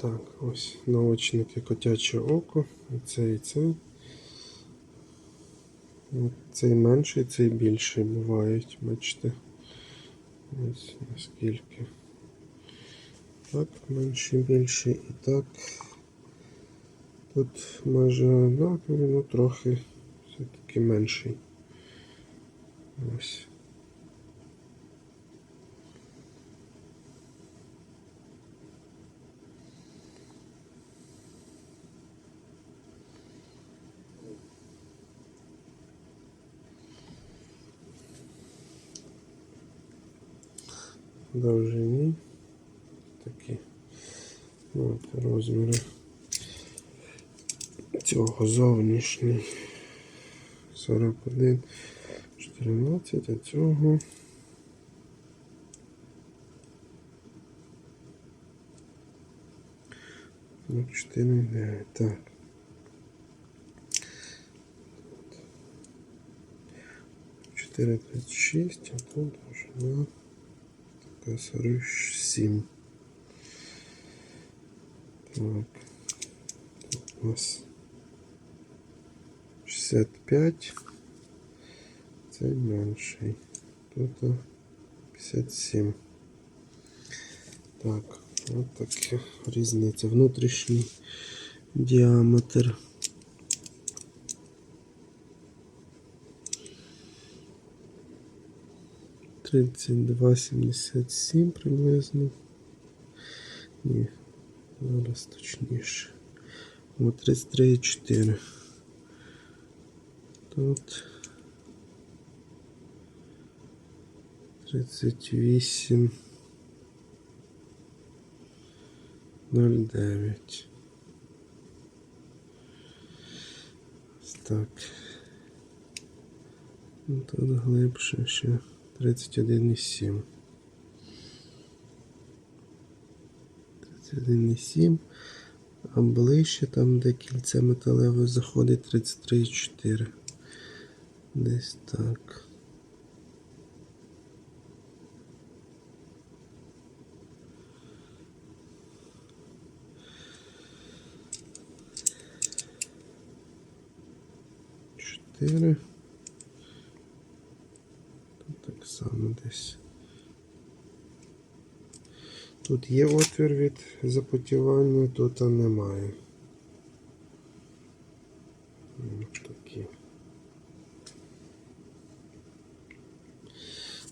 Так, ось наочники котяче око. І цей, і цей. Цей менший, цей більший бувають, бачите. Ось наскільки. Так, менший, більший і так. Тут майже однакові, ну трохи все-таки менший. Ось. Довжині. Такі. От, розміри цього зовнішній 41 14 а цього. Ну, 4 9 так. Чотири тридцять шість, а тут довжина така 47. Так. Тут у нас 65. Це менший. Тут 57. Так, от таке різниця. Внутрішній діаметр. Тридцять два сімдесят сім приблизно. Ні, зараз точніше. О, 33,4. Тут 38 09. Ось Так. Ну, Тут глибше ще 31,7. 31,7. А ближче там, де кільце металеве заходить 33,4. Десь так. Чотири. Само десь. Тут є отвір від запотівання, тут немає. Ось такі.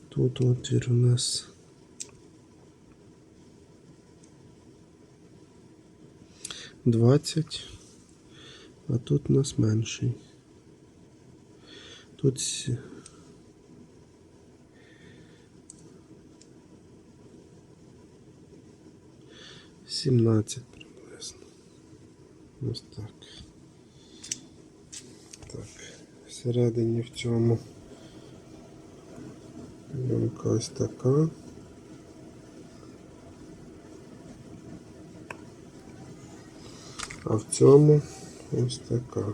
Тут отвір у нас. Двадцять, а тут у нас менший. Тут 17 приблизно. Ось так. Так, всередині в цьому ямка ось така. А в цьому ось така.